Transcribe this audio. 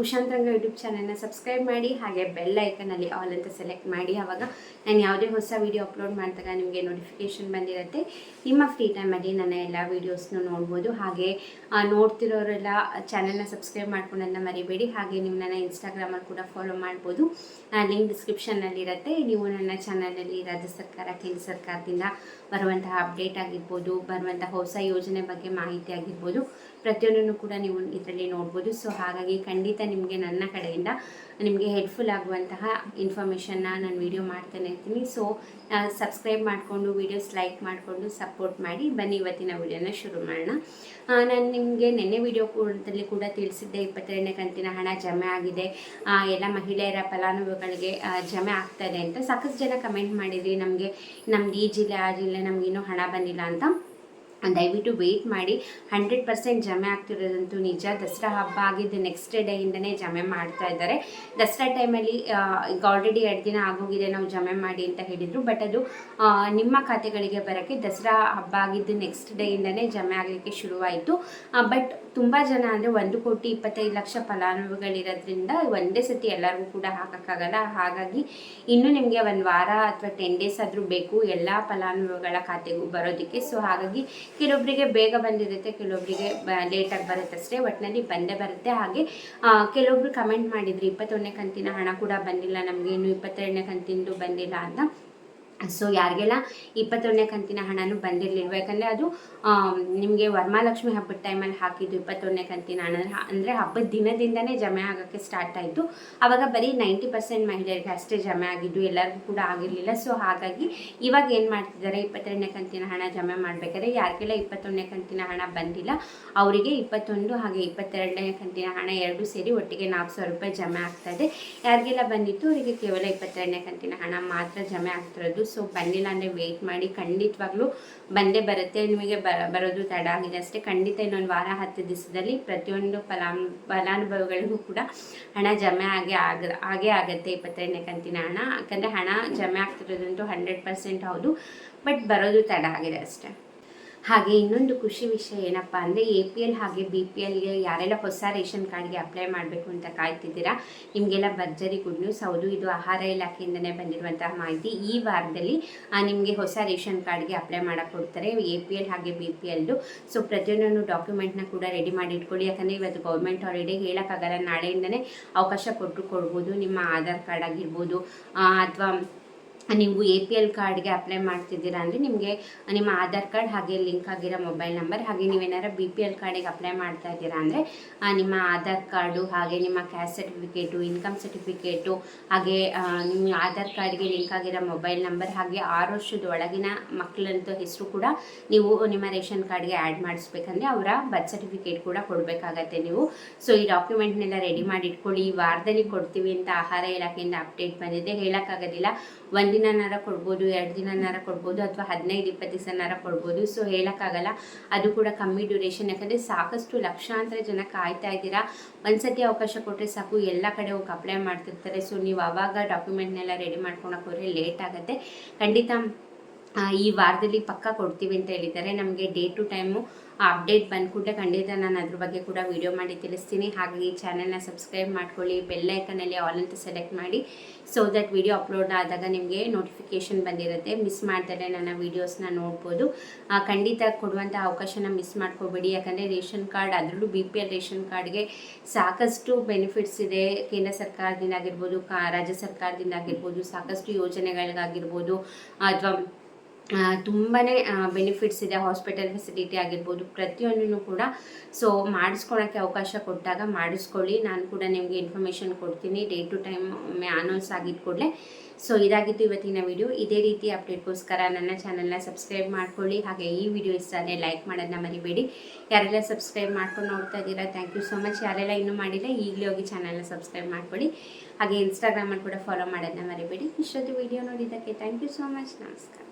ಉಷಾಂತರಂಗ YouTube ಚಾನಲ್ನ subscribe ಮಾಡಿ, ಹಾಗೆ ಬೆಲ್ ಐಕನಲ್ಲಿ ಆಲ್ ಅಂತ ಸೆಲೆಕ್ಟ್ ಮಾಡಿ. ಆವಾಗ ನಾನು ಯಾವುದೇ ಹೊಸ ವೀಡಿಯೋ ಅಪ್ಲೋಡ್ ಮಾಡಿದಾಗ ನಿಮಗೆ ನೋಟಿಫಿಕೇಷನ್ ಬಂದಿರುತ್ತೆ. ನಿಮ್ಮ ಫ್ರೀ ಟೈಮಲ್ಲಿ ನನ್ನ ಎಲ್ಲ ವೀಡಿಯೋಸ್ನು ನೋಡ್ಬೋದು. ಹಾಗೆ ನೋಡ್ತಿರೋರೆಲ್ಲ ಚಾನಲ್ನ ಸಬ್ಸ್ಕ್ರೈಬ್ ಮಾಡ್ಕೊಂಡನ್ನ ಮರಿಬೇಡಿ. ಹಾಗೆ ನೀವು ನನ್ನ ಇನ್ಸ್ಟಾಗ್ರಾಮಲ್ಲಿ ಕೂಡ ಫಾಲೋ ಮಾಡ್ಬೋದು. ಲಿಂಕ್ ಡಿಸ್ಕ್ರಿಪ್ಷನ್ನಲ್ಲಿರುತ್ತೆ ನೀವು ನನ್ನ ಚಾನಲಲ್ಲಿ ರಾಜ್ಯ ಸರ್ಕಾರ, ಕೇಂದ್ರ ಸರ್ಕಾರದಿಂದ ಬರುವಂತಹ ಅಪ್ಡೇಟ್ ಆಗಿರ್ಬೋದು, ಬರುವಂತಹ ಹೊಸ ಯೋಜನೆ ಬಗ್ಗೆ ಮಾಹಿತಿ ಆಗಿರ್ಬೋದು. ಪ್ರತಿಯೊಂದನ್ನು ಕೂಡ ನೀವು ಇದರಲ್ಲಿ ನೋಡ್ಬೋದು. ಸೊ ಹಾಗಾಗಿ ಖಂಡಿತ ನಿಮಗೆ ನನ್ನ ಕಡೆಯಿಂದ ನಿಮಗೆ ಹೆಲ್ಪ್ಫುಲ್ ಆಗುವಂತಹ ಇನ್ಫಾರ್ಮೇಷನ್ನ ನಾನು ವಿಡಿಯೋ ಮಾಡ್ತಾನೆ ಇರ್ತೀನಿ ಸೊ ಸಬ್ಸ್ಕ್ರೈಬ್ ಮಾಡಿಕೊಂಡು ವೀಡಿಯೋಸ್ ಲೈಕ್ ಮಾಡಿಕೊಂಡು ಸಪೋರ್ಟ್ ಮಾಡಿ ಬನ್ನಿ ಇವತ್ತಿನ ವಿಡಿಯೋನ ಶುರು ಮಾಡೋಣ. ನಾನು ನಿಮಗೆ ನಿನ್ನೆ ವಿಡಿಯೋ ಕೂಡದಲ್ಲಿ ಕೂಡ ತಿಳಿಸಿದ್ದೆ. ಇಪ್ಪತ್ತೆರಡನೇ ಕಂತಿನ ಹಣ ಜಮೆ ಆಗಿದೆ. ಎಲ್ಲ ಮಹಿಳೆಯರ ಫಲಾನುಭವಿಗಳಿಗೆ ಜಮೆ ಆಗ್ತಾ ಇದೆ ಅಂತ. ಸಾಕಷ್ಟು ಜನ ಕಮೆಂಟ್ ಮಾಡಿದ್ರಿ. ನಮಗೆ, ನಮ್ದು ಈ ಜಿಲ್ಲೆ, ಆ ಜಿಲ್ಲೆ ನಮ್ಗೆ ಇನ್ನೂ ಹಣ ಬಂದಿಲ್ಲ ಅಂತ. ದಯವಿಟ್ಟು ವೆಯ್ಟ್ ಮಾಡಿ. ಹಂಡ್ರೆಡ್ ಪರ್ಸೆಂಟ್ ಜಮೆ ಆಗ್ತಿರೋದಂತೂ ನಿಜ. ದಸರಾ ಹಬ್ಬ ಆಗಿದ್ದು ನೆಕ್ಸ್ಟ್ ಡೇಯಿಂದನೇ ಜಮೆ ಮಾಡ್ತಾ ಇದ್ದಾರೆ. ದಸರಾ ಟೈಮಲ್ಲಿ ಈಗ ಆಲ್ರೆಡಿ ಎರಡು ದಿನ ಆಗೋಗಿದೆ ನಾವು ಜಮೆ ಮಾಡಿ ಅಂತ ಹೇಳಿದರು. ಬಟ್ ಅದು ನಿಮ್ಮ ಖಾತೆಗಳಿಗೆ ಬರೋಕ್ಕೆ ದಸರಾ ಹಬ್ಬ ಆಗಿದ್ದು ನೆಕ್ಸ್ಟ್ ಡೇಯಿಂದನೇ ಜಮೆ ಆಗಲಿಕ್ಕೆ ಶುರುವಾಯಿತು. ಬಟ್ ತುಂಬ ಜನ ಅಂದರೆ ಒಂದು ಕೋಟಿ ಇಪ್ಪತ್ತೈದು ಲಕ್ಷ ಫಲಾನುಭವಿಗಳಿರೋದ್ರಿಂದ ಒಂದೇ ಸತಿ ಎಲ್ಲರಿಗೂ ಕೂಡ ಹಾಕೋಕ್ಕಾಗಲ್ಲ. ಹಾಗಾಗಿ ಇನ್ನೂ ನಿಮಗೆ ಒಂದು ವಾರ ಅಥವಾ ಟೆನ್ ಡೇಸ್ ಆದರೂ ಬೇಕು. ಎಲ್ಲ ಫಲಾನುಭವಿಗಳ ಖಾತೆಗೂ ಬರೋದಕ್ಕೆ. ಸೊ ಹಾಗಾಗಿ ಕೆಲವೊಬ್ಬರಿಗೆ ಬೇಗ ಬಂದಿರುತ್ತೆ ಕೆಲವೊಬ್ಬರಿಗೆ ಲೇಟಾಗಿ ಬರುತ್ತೆ ಅಷ್ಟೇ ಒಟ್ಟಿನಲ್ಲಿ ಬಂದೇ ಬರುತ್ತೆ. ಹಾಗೆ ಆ, ಕೆಲವೊಬ್ರು ಕಮೆಂಟ್ ಮಾಡಿದ್ರು ಇಪ್ಪತ್ತೊಂದನೇ ಕಂತಿನ ಹಣ ಕೂಡ ಬಂದಿಲ್ಲ ನಮಗೆ ಇನ್ನು ಇಪ್ಪತ್ತೆರಡನೇ ಕಂತಿಂದು ಬಂದಿಲ್ಲ ಅಂತ. ಸೊ ಯಾರಿಗೆಲ್ಲ ಇಪ್ಪತ್ತೊಂದನೇ ಕಂತಿನ ಹಣನೂ ಬಂದಿರಲಿಲ್ವ? ಯಾಕಂದರೆ ಅದು ನಿಮಗೆ ವರಮಹಾಲಕ್ಷ್ಮಿ ಹಬ್ಬದ ಟೈಮಲ್ಲಿ ಹಾಕಿದ್ದು ಇಪ್ಪತ್ತೊಂದನೇ ಕಂತಿನ ಹಣ. ಅಂದರೆ ಹಬ್ಬದ ದಿನದಿಂದನೇ ಜಮೆ ಆಗೋಕ್ಕೆ ಸ್ಟಾರ್ಟ್ ಆಯಿತು. ಆವಾಗ ಬರೀ ನೈಂಟಿ ಪರ್ಸೆಂಟ್ ಮಹಿಳೆಯರಿಗೆ ಅಷ್ಟೇ ಜಮೆ ಆಗಿದ್ದು, ಎಲ್ಲರಿಗೂ ಕೂಡ ಆಗಿರಲಿಲ್ಲ. ಸೊ ಹಾಗಾಗಿ ಇವಾಗ ಏನು ಮಾಡ್ತಿದ್ದಾರೆ? ಇಪ್ಪತ್ತೆರಡನೇ ಕಂತಿನ ಹಣ ಜಮೆ ಮಾಡಬೇಕಾದ್ರೆ ಯಾರಿಗೆಲ್ಲ ಇಪ್ಪತ್ತೊಂದನೇ ಕಂತಿನ ಹಣ ಬಂದಿಲ್ಲ, ಅವರಿಗೆ ಇಪ್ಪತ್ತೊಂದು ಹಾಗೆ ಇಪ್ಪತ್ತೆರಡನೇ ಕಂತಿನ ಹಣ ಎರಡು ಸೇರಿ ಒಟ್ಟಿಗೆ ನಾಲ್ಕು ಸಾವಿರ ರೂಪಾಯಿ ಜಮೆ ಆಗ್ತಾ ಇದೆ. ಯಾರಿಗೆಲ್ಲ ಬಂದಿತ್ತು? ಅವರಿಗೆ ಕೇವಲ ಇಪ್ಪತ್ತೆರಡನೇ ಕಂತಿನ ಹಣ ಮಾತ್ರ ಜಮೆ ಆಗ್ತಿರೋದು. ಸೊ ಬನ್ನಿ ಅಂದರೆ ವೆಯ್ಟ್ ಮಾಡಿ. ಖಂಡಿತವಾಗ್ಲೂ ಬಂದೇ ಬರುತ್ತೆ. ನಿಮಗೆ ಬರೋದು ತಡ ಆಗಿದೆ ಅಷ್ಟೇ. ಖಂಡಿತ ಇನ್ನೊಂದು ವಾರ, ಹತ್ತು ದಿವಸದಲ್ಲಿ ಪ್ರತಿಯೊಂದು ಫಲಾನ್, ಫಲಾನುಭವಿಗಳಿಗೂ ಕೂಡ ಹಣ ಜಮೆ ಆಗೇ ಆಗ, ಆಗೇ ಆಗುತ್ತೆ ಇಪ್ಪತ್ತೈದನೇ ಕಂತಿನ ಹಣ. ಯಾಕಂದರೆ ಹಣ ಜಮೆ ಆಗ್ತಿರೋದಂತೂ ಹಂಡ್ರೆಡ್ ಪರ್ಸೆಂಟ್ ಹೌದು. ಬಟ್ ಬರೋದು ತಡ ಆಗಿದೆ ಅಷ್ಟೇ. ಹಾಗೆ ಇನ್ನೊಂದು ಖುಷಿ ವಿಷಯ ಏನಪ್ಪ ಅಂದರೆ ಎ ಪಿ ಎಲ್ ಹಾಗೆ ಬಿ ಪಿ ಎಲ್ಗೆ ಯಾರೆಲ್ಲ ಹೊಸ ರೇಷನ್ ಕಾರ್ಡ್ಗೆ ಅಪ್ಲೈ ಮಾಡಬೇಕು ಅಂತ ಕಾಯ್ತಿದ್ದೀರಾ, ನಿಮಗೆಲ್ಲ ಭರ್ಜರಿ ಗುಡ್ ನ್ಯೂಸ್ ಹೌದು, ಇದು ಆಹಾರ ಇಲಾಖೆಯಿಂದನೇ ಬಂದಿರುವಂತಹ ಮಾಹಿತಿ. ಈ ವಾರದಲ್ಲಿ ನಿಮಗೆ ಹೊಸ ರೇಷನ್ ಕಾರ್ಡ್ಗೆ ಅಪ್ಲೈ ಮಾಡೋಕ್ಕೆ ಕೊಡ್ತಾರೆ ಎ ಪಿ ಎಲ್ ಹಾಗೆ ಬಿ ಪಿ ಎಲ್ದು ಸೊ ಪ್ರತಿಯೊಂದನ್ನು ಡಾಕ್ಯುಮೆಂಟ್ನ ಕೂಡ ರೆಡಿ ಮಾಡಿ ಇಟ್ಕೊಳ್ಳಿ. ಯಾಕಂದರೆ ಇವತ್ತು ಗೌರ್ಮೆಂಟ್ ಹಾಲಿಡೇ ಹೇಳೋಕ್ಕಾಗಲ್ಲ ನಾಳೆಯಿಂದನೇ ಅವಕಾಶ ಕೊಟ್ಟರು ಕೊಡ್ಬೋದು. ನಿಮ್ಮ ಆಧಾರ್ ಕಾರ್ಡ್ ಆಗಿರ್ಬೋದು ಅಥವಾ ನೀವು ಎ ಪಿ ಎಲ್ ಕಾರ್ಡ್ಗೆ ಅಪ್ಲೈ ಮಾಡ್ತಿದ್ದೀರಾ ಅಂದರೆ ನಿಮಗೆ, ನಿಮ್ಮ ಆಧಾರ್ ಕಾರ್ಡ್ ಹಾಗೆ ಲಿಂಕ್ ಆಗಿರೋ ಮೊಬೈಲ್ ನಂಬರ್ ಹಾಗೆ ನೀವೇನಾರ ಬಿ ಪಿ ಎಲ್ ಕಾರ್ಡಿಗೆ ಅಪ್ಲೈ ಮಾಡ್ತಾ ಇದ್ದೀರಾ ಅಂದರೆ ನಿಮ್ಮ ಆಧಾರ್ ಕಾರ್ಡು ಹಾಗೆ ನಿಮ್ಮ ಕ್ಯಾಸ್ಟ್ ಸರ್ಟಿಫಿಕೇಟು ಇನ್ಕಮ್ ಸರ್ಟಿಫಿಕೇಟು ಹಾಗೆ ನಿಮ್ಮ ಆಧಾರ್ ಕಾರ್ಡ್ಗೆ ಲಿಂಕ್ ಆಗಿರೋ ಮೊಬೈಲ್ ನಂಬರ್ ಹಾಗೆ ಆರು ವರ್ಷದ ಒಳಗಿನ ಮಕ್ಕಳಂತ ಹೆಸರು ಕೂಡ ನೀವು ನಿಮ್ಮ ರೇಷನ್ ಕಾರ್ಡ್ಗೆ ಆ್ಯಡ್ ಮಾಡಿಸ್ಬೇಕಂದ್ರೆ ಅವರ ಬರ್ತ್ ಸರ್ಟಿಫಿಕೇಟ್ ಕೂಡ ಕೊಡಬೇಕಾಗತ್ತೆ ನೀವು. ಸೊ ಈ ಡಾಕ್ಯುಮೆಂಟ್ನೆಲ್ಲ ರೆಡಿ ಮಾಡಿ ಇಟ್ಕೊಳ್ಳಿ. ಈ ವಾರದಲ್ಲಿ ಕೊಡ್ತೀವಿ ಅಂತ ಆಹಾರ ಇಲಾಖೆಯಿಂದ ಅಪ್ಡೇಟ್ ಬಂದಿದೆ. ಹೇಳೋಕ್ಕಾಗೋದಿಲ್ಲ. ಒಂದಿನನಾರ ಕೊಡ್ಬೋದು, ಎರಡು ದಿನನಾರ ಕೊಡ್ಬೋದು ಅಥವಾ ಹದಿನೈದು, ಇಪ್ಪತ್ತು ದಿವಸನಾರ ಕೊಡ್ಬೋದು. ಸೊ ಹೇಳೋಕ್ಕಾಗಲ್ಲ. ಅದು ಕೂಡ ಕಮ್ಮಿ ಡ್ಯೂರೇಷನ್ ಯಾಕಂದರೆ ಸಾಕಷ್ಟು ಲಕ್ಷಾಂತರ ಜನ ಕಾಯ್ತಾ ಇದ್ದೀರಾ? ಒಂದ್ಸತಿ ಅವಕಾಶ ಕೊಟ್ಟರೆ ಸಾಕು. ಎಲ್ಲ ಕಡೆ ಹೋಗಿ ಅಪ್ಲೈ ಮಾಡ್ತಿರ್ತಾರೆ. ಸೊ ನೀವು ಆವಾಗ ಡಾಕ್ಯುಮೆಂಟ್ನೆಲ್ಲ ರೆಡಿ ಮಾಡ್ಕೊಳಕ್ಕೆ ಹೋದರೆ ಲೇಟ್ ಆಗುತ್ತೆ. ಖಂಡಿತ ಈ ವಾರದಲ್ಲಿ ಪಕ್ಕ ಕೊಡ್ತೀವಿ ಅಂತ ಹೇಳಿದ್ದಾರೆ. ನಮಗೆ ಡೇ ಟು ಟೈಮು ಅಪ್ಡೇಟ್ ಬಂದ ಕೂಡಲೇ ಖಂಡಿತ ನಾನು ಅದ್ರ ಬಗ್ಗೆ ಕೂಡ ವಿಡಿಯೋ ಮಾಡಿ ತಿಳಿಸ್ತೀನಿ. ಹಾಗಾಗಿ ಚಾನೆಲ್ನ ಸಬ್ಸ್ಕ್ರೈಬ್ ಮಾಡ್ಕೊಳ್ಳಿ ಬೆಲ್ ಐಕನಲ್ಲಿ ಆಲ್ ಅಂತ ಸೆಲೆಕ್ಟ್ ಮಾಡಿ ಸೊ ದಟ್ ವಿಡಿಯೋ ಅಪ್ಲೋಡ್ ಆದಾಗ ನಿಮಗೆ ನೋಟಿಫಿಕೇಷನ್ ಬಂದಿರುತ್ತೆ. ಮಿಸ್ ಮಾಡ್ತಾರೆ ನನ್ನ ವೀಡಿಯೋಸ್ನ ನೋಡ್ಬೋದು. ಆ, ಖಂಡಿತ ಕೊಡುವಂಥ ಅವಕಾಶನ ಮಿಸ್ ಮಾಡ್ಕೋಬೇಡಿ. ಯಾಕಂದರೆ ರೇಷನ್ ಕಾರ್ಡ್ ಅದರಲ್ಲೂ ಬಿ ಪಿ ಎಲ್ ರೇಷನ್ ಕಾರ್ಡ್ಗೆ ಸಾಕಷ್ಟು ಬೆನಿಫಿಟ್ಸ್ ಇದೆ. ಕೇಂದ್ರ ಸರ್ಕಾರದಿಂದ ಆಗಿರ್ಬೋದು ರಾಜ್ಯ ಸರ್ಕಾರದಿಂದ ಆಗಿರ್ಬೋದು ಸಾಕಷ್ಟು ಯೋಜನೆಗಳಿಗಾಗಿರ್ಬೋದು ಅಥವಾ ತುಂಬಾ ಬೆನಿಫಿಟ್ಸ್ ಇದೆ ಹಾಸ್ಪಿಟಲ್ ಫೆಸಿಲಿಟಿ ಆಗಿರ್ಬೋದು, ಪ್ರತಿಯೊಂದನ್ನು ಕೂಡ. ಸೊ ಮಾಡಿಸ್ಕೊಳಕ್ಕೆ ಅವಕಾಶ ಕೊಟ್ಟಾಗ ಮಾಡಿಸ್ಕೊಳ್ಳಿ. ನಾನು ಕೂಡ ನಿಮಗೆ ಇನ್ಫಾರ್ಮೇಷನ್ ಕೊಡ್ತೀನಿ. ಡೇ ಟು ಟೈಮ್ ಅನೌನ್ಸ್ ಆಗಿದ್ದ ಕೂಡಲೇ. ಸೊ ಇದಾಗಿತ್ತು ಇವತ್ತಿನ ವಿಡಿಯೋ ಇದೇ ರೀತಿ ಅಪ್ಡೇಟ್ಗೋಸ್ಕರ ನನ್ನ ಚಾನಲ್ನ ಸಬ್ಸ್ಕ್ರೈಬ್ ಮಾಡ್ಕೊಳ್ಳಿ. ಹಾಗೆ ಈ ವಿಡಿಯೋ ಇಷ್ಟ ಆದರೆ ಲೈಕ್ ಮಾಡೋದನ್ನ ಮರಿಬೇಡಿ. ಯಾರೆಲ್ಲ ಸಬ್ಸ್ಕ್ರೈಬ್ ಮಾಡ್ಕೊಂಡು ನೋಡ್ತಾ ಇದ್ದೀರಾ ಥ್ಯಾಂಕ್ ಯು ಸೊ ಮಚ್ ಯಾರೆಲ್ಲ ಇನ್ನೂ ಮಾಡಿಲ್ಲ, ಈಗಲೇ ಹೋಗಿ ಚಾನಲ್ನ ಸಬ್ಸ್ಕ್ರೈಬ್ ಮಾಡ್ಕೊಳ್ಳಿ. ಹಾಗೆ ಇನ್ಸ್ಟಾಗ್ರಾಮಲ್ಲಿ ಕೂಡ ಫಾಲೋ ಮಾಡೋದನ್ನ ಮರಿಬೇಡಿ. ಇಷ್ಟೊತ್ತು ವಿಡಿಯೋ ನೋಡಿದ್ದಕ್ಕೆ ಥ್ಯಾಂಕ್ ಯು ಸೋ ಮಚ್ ನಮಸ್ಕಾರ.